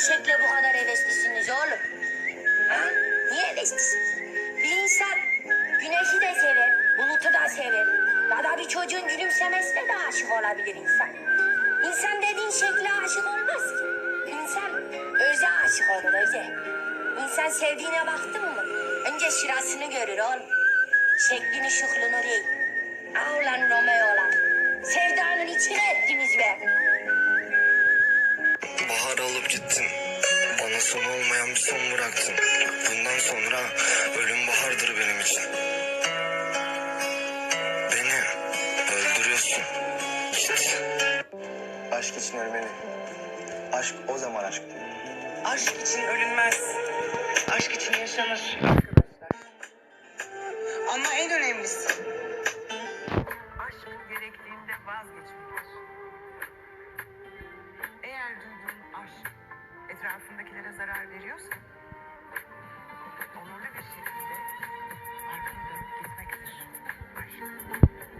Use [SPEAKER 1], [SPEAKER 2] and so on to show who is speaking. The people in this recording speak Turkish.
[SPEAKER 1] şekle bu kadar heveslisiniz oğlum? Ha? Niye heveslisiniz? Bir insan güneşi de sever, bulutu da sever. Ya da bir çocuğun gülümsemesine de aşık olabilir insan. İnsan dediğin şekle aşık olmaz ki. İnsan öze aşık olur öze. İnsan sevdiğine baktın mı? Önce şurasını görür oğlum. Şeklini şuklunu değil. Ah ulan Romeo olan. Sevdanın içine
[SPEAKER 2] Gittin. Bana son olmayan bir son bıraktın. Bundan sonra ölüm bahardır benim için. Beni öldürüyorsun. Git.
[SPEAKER 3] Aşk için ölmeli. Aşk o zaman aşk.
[SPEAKER 4] Aşk için ölünmez. Aşk için yaşanır. Ama en önemlisi. Aşk gerektiğinde vazgeçmektir. Etrafındakilere zarar veriyorsa